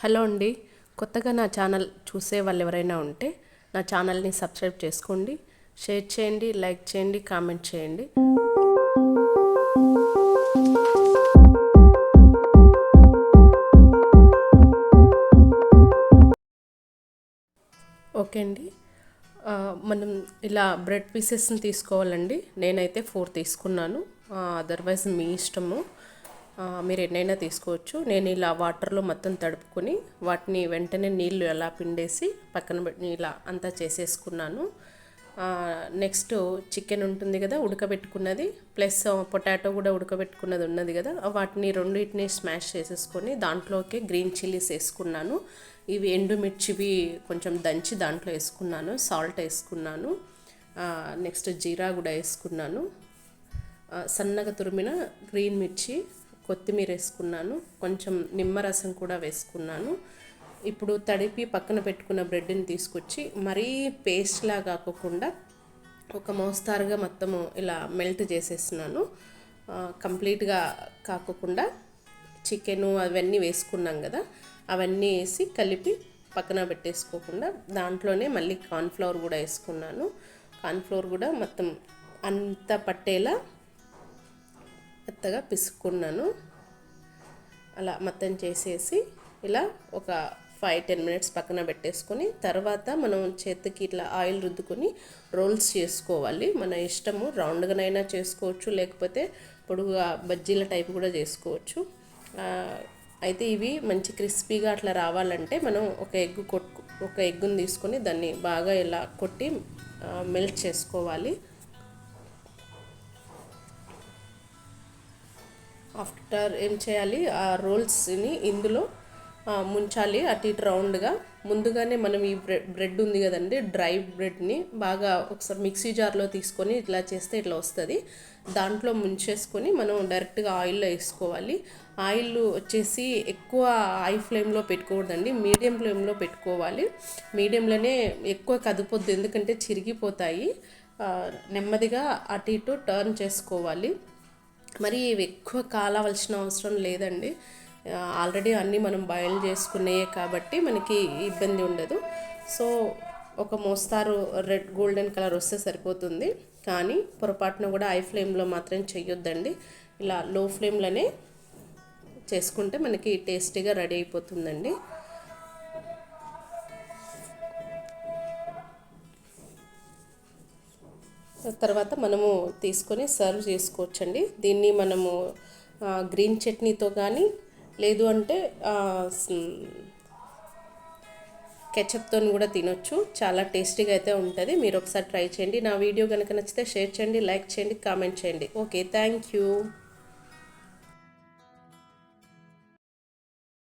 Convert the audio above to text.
Hello అండి. కొత్తగా నా ఛానల్ చూసే వాళ్ళు ఎవరైనా ఉంటే నా ఛానల్ని సబ్స్క్రైబ్ చేసుకోండి. షేర్ చేయండి లైక్ చేయండి కామెంట్ చేయండి. ఓకే అండి. మనం ఇలా బ్రెడ్ పీసెస్ని తీసుకోవాలండి. నేనైతే ఫోర్ తీసుకున్నాను. అదర్వైజ్ మీ ఇష్టము. మీరు ఎన్నైనా తీసుకోవచ్చు. నేను ఇలా వాటర్లో మొత్తం తడుపుకొని వాటిని వెంటనే నీళ్ళు ఎలా పిండేసి పక్కన పెట్టి ఇలా అంతా చేసేసుకున్నాను. నెక్స్ట్ చికెన్ ఉంటుంది కదా ఉడకబెట్టుకున్నది. ప్లస్ పొటాటో కూడా ఉడకబెట్టుకున్నది ఉన్నది కదా వాటిని రెండింటిని స్మాష్ చేసేసుకొని దాంట్లోకి గ్రీన్ చిల్లీస్ వేసుకున్నాను. ఇవి ఎండుమిర్చివి కొంచెం దంచి దాంట్లో వేసుకున్నాను సాల్ట్ వేసుకున్నాను. నెక్స్ట్ జీరా కూడా వేసుకున్నాను. సన్నగా తురిమిన గ్రీన్ మిర్చి కొత్తిమీర వేసుకున్నాను. కొంచెం నిమ్మరసం కూడా వేసుకున్నాను. ఇప్పుడు తడిపి పక్కన పెట్టుకున్న బ్రెడ్ని తీసుకొచ్చి మరీ పేస్ట్లా కాకుండా ఒక మోస్తారుగా మొత్తము ఇలా మెల్ట్ చేసేస్తున్నాను. కంప్లీట్గా కాకుండా చికెను అవన్నీ వేసుకున్నాం కదా అవన్నీ వేసి కలిపి పక్కన పెట్టేసుకోకుండా దాంట్లోనే మళ్ళీ కార్న్ఫ్లవర్ కూడా వేసుకున్నాను. కార్న్ఫ్లవర్ కూడా మొత్తం అంత పట్టేలా మెత్తగా పిసుక్కున్నాను. అలా మొత్తం చేసేసి ఇలా ఒక ఫైవ్ టెన్ మినిట్స్ పక్కన పెట్టేసుకొని తర్వాత మనం చేతికి ఇట్లా ఆయిల్ రుద్దుకొని రోల్స్ చేసుకోవాలి. మన ఇష్టము రౌండ్గానైనా చేసుకోవచ్చు లేకపోతే పొడుగుగా బజ్జీల టైప్ కూడా చేసుకోవచ్చు. అయితే ఇవి మంచి క్రిస్పీగా అట్లా రావాలంటే మనం ఒక ఎగ్ కొట్టు ఒక ఎగ్గుని తీసుకొని దాన్ని బాగా ఇలా కొట్టి మెల్ట్ చేసుకోవాలి. ఆఫ్టర్ ఏం చేయాలి? ఆ రోల్స్ని ఇందులో ముంచాలి అటు ఇటు రౌండ్గా. ముందుగానే మనం ఈ బ్రెడ్ బ్రెడ్ ఉంది కదండి డ్రై బ్రెడ్ని బాగా ఒకసారి మిక్సీ జార్లో తీసుకొని ఇట్లా చేస్తే ఇట్లా వస్తుంది. దాంట్లో ముంచేసుకొని మనం డైరెక్ట్గా ఆయిల్లో వేసుకోవాలి. ఆయిల్ వచ్చేసి ఎక్కువ హై ఫ్లేమ్లో పెట్టుకోకూడదండి మీడియం ఫ్లేమ్లో పెట్టుకోవాలి. మీడియంలోనే ఎక్కువ కదిపోద్ది ఎందుకంటే చిరిగిపోతాయి. నెమ్మదిగా అటు ఇటు టర్న్ చేసుకోవాలి. మరి ఇవి ఎక్కువ కాలవలసిన అవసరం లేదండి. ఆల్రెడీ అన్నీ మనం బాయిల్ చేసుకున్నాయే కాబట్టి మనకి ఇబ్బంది ఉండదు. సో ఒక మోస్తారు రెడ్ గోల్డెన్ కలర్ వస్తే సరిపోతుంది. కానీ పొరపాటున కూడా హై ఫ్లేమ్లో మాత్రం చెయ్యొద్దండి. ఇలా లో ఫ్లేమ్లోనే చేసుకుంటే మనకి టేస్టీగా రెడీ అయిపోతుందండి. తర్వాత మనము తీసుకొని సర్వ్ చేసుకోవచ్చండి. దీన్ని మనము గ్రీన్ చట్నీతో కానీ లేదు అంటే కెచప్తో కూడా తినొచ్చు. చాలా టేస్టీగా అయితే ఉంటుంది. మీరు ఒకసారి ట్రై చేయండి. నా వీడియో కనుక నచ్చితే షేర్ చేయండి లైక్ చేయండి కామెంట్ చేయండి. Okay thank you.